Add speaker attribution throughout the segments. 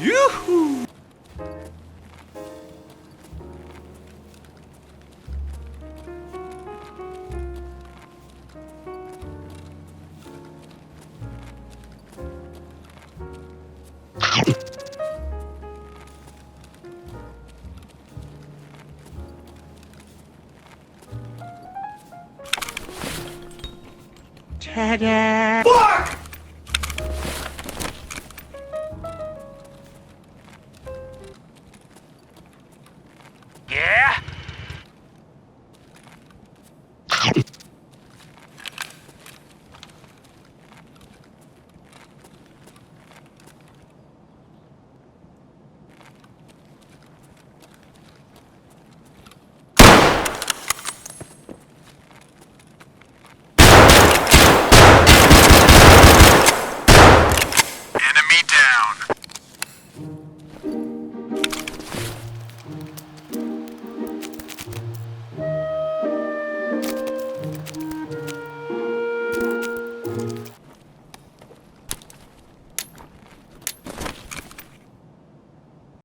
Speaker 1: 유후.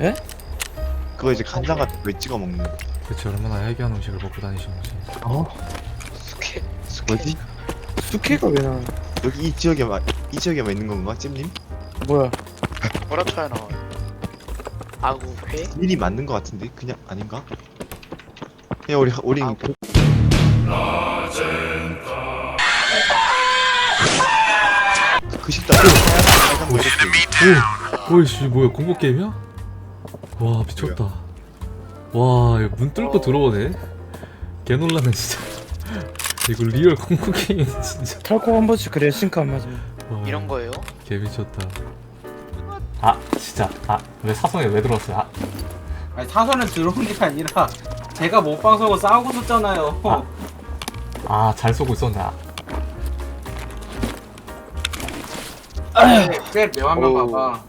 Speaker 2: 예?
Speaker 3: 그거 이제 간장 같은 거 찍어 먹는 거.
Speaker 4: 대체 얼마나 해괴한 음식을 먹고 다니시는지
Speaker 3: 어?
Speaker 2: 숙회
Speaker 3: 뭐지?
Speaker 2: 숙회가 왜 나와?
Speaker 3: 여기 이 지역에만 이 지역에만 있는 건가, 찜님?
Speaker 2: 뭐야?
Speaker 5: 뭐라 쳐야 나와요? 아구회?
Speaker 3: 일이 맞는 거 같은데 그냥 아닌가? 그냥 우리 우리
Speaker 5: 아,
Speaker 3: 그... 그 식당 빨간 거 이렇게
Speaker 4: 오이씨 뭐야 공포 게임이야? 와 미쳤다 와 이거 문 뚫고 들어오네 개 놀라네 진짜 이거 리얼 게임이네 진짜
Speaker 2: 탈코 한 번씩 그래 싱크 안 맞으면
Speaker 4: 와,
Speaker 5: 이런 거예요?
Speaker 4: 개 미쳤다 아 진짜 아 왜 사성에 왜 들어왔어요 아
Speaker 6: 아니 사선은 들어온 게 아니라 제가 못방 서고 싸우고 있었잖아요.
Speaker 4: 아. 아, 잘 쏘고 있었네. 아,
Speaker 6: 꽤 명한명
Speaker 5: 오.
Speaker 6: 봐봐.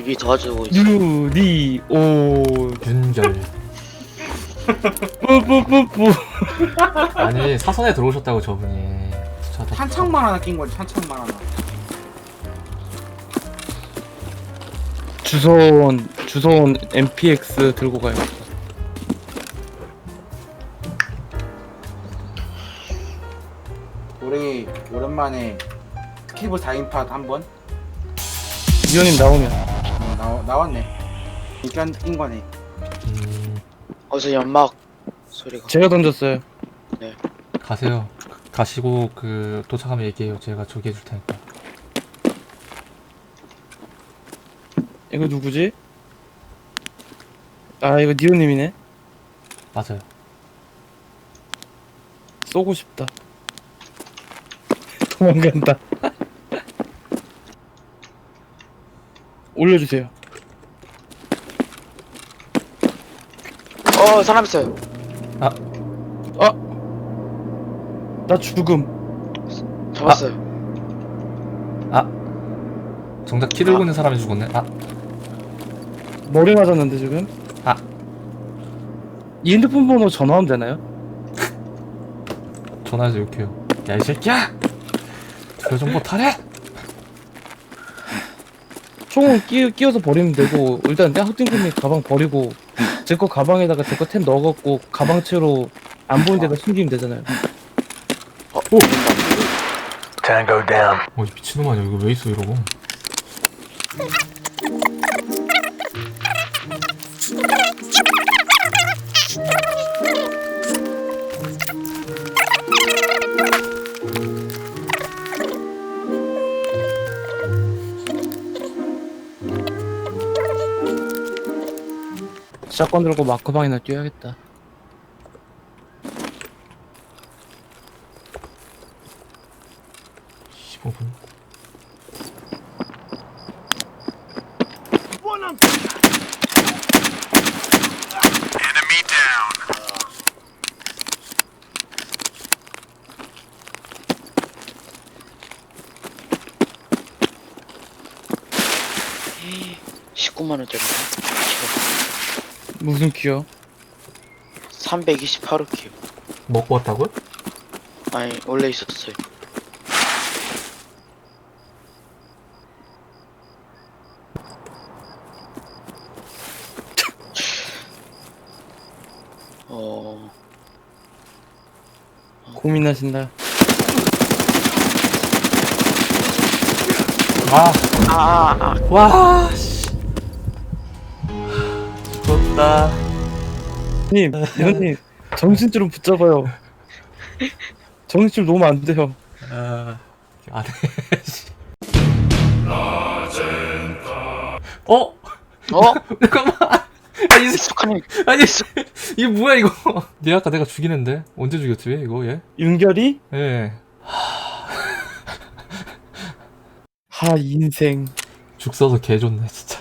Speaker 5: 집이 도와주고 있어.
Speaker 2: 유리 오
Speaker 4: 윤결.
Speaker 2: 뿌뿌뿌뿌
Speaker 4: 아니, 사선에 들어오셨다고 저분이. 다-
Speaker 6: 한창만 하나 낀 거지 한창만 하나.
Speaker 2: 주소온 주소온 MPX 들고 가요.
Speaker 6: 우리 오랜만에 스케이블 4인팟 한번
Speaker 2: 이현님 나오면
Speaker 6: 어, 나와, 나왔네. 낀 거네.
Speaker 4: 음,
Speaker 5: 어서 연막 소리가.
Speaker 2: 제가 던졌어요.
Speaker 4: 가세요. 가시고, 그, 도착하면 얘기해요. 제가 저기 해줄 테니까.
Speaker 2: 이거 누구지? 아 이거 니오님이네.
Speaker 4: 맞아요.
Speaker 2: 쏘고 싶다. 도망간다. 올려주세요.
Speaker 5: 어 사람 있어요.
Speaker 2: 나 죽음.
Speaker 5: 잡았어요.
Speaker 4: 아 정작 키 들고 있는 사람이 죽었네 아
Speaker 2: 머리 맞았는데 지금?
Speaker 4: 아.
Speaker 2: 이 핸드폰 번호 전화하면 되나요?
Speaker 4: 전화해서 욕해요 야 이 새끼야 그 정보 타래
Speaker 2: 총은 끼, 끼워서 버리면 되고 일단 내 흑등님이 가방 버리고 제 거 가방에다가 제 거 템 넣어갖고 가방 채로 안 보이는 데다 숨기면 되잖아요.
Speaker 7: Tango down.
Speaker 4: 어 이 미친놈 아니야? 이거 왜 있어 이러고
Speaker 2: 샷건 들고 마크방이나 뛰어야겠다
Speaker 4: 15분
Speaker 7: Enemy down.
Speaker 5: 에이, 19만 원짜리.
Speaker 2: 무슨 끼요?
Speaker 5: 328호 키.
Speaker 4: 먹고 왔다고요?
Speaker 5: 아니 원래 있었어요. 어
Speaker 2: 고민하신다
Speaker 4: 아
Speaker 5: 아, 아, 아.
Speaker 4: 죽었다.
Speaker 2: 님 이런님 정신 좀 붙잡아요 정신 좀 놓으면 안 돼요
Speaker 4: 아, 안 해, 씨. 어?
Speaker 5: 어?
Speaker 4: 잠깐만. 아니, 이 새-
Speaker 5: 익숙하니
Speaker 4: 아니, 씨. 이게 뭐야, 이거. 얘 아까 내가 죽이는데? 언제 죽였지, 이거, 얘?
Speaker 2: 윤결이?
Speaker 4: 예.
Speaker 2: 하 인생
Speaker 4: 죽 써서 개 좋네, 진짜.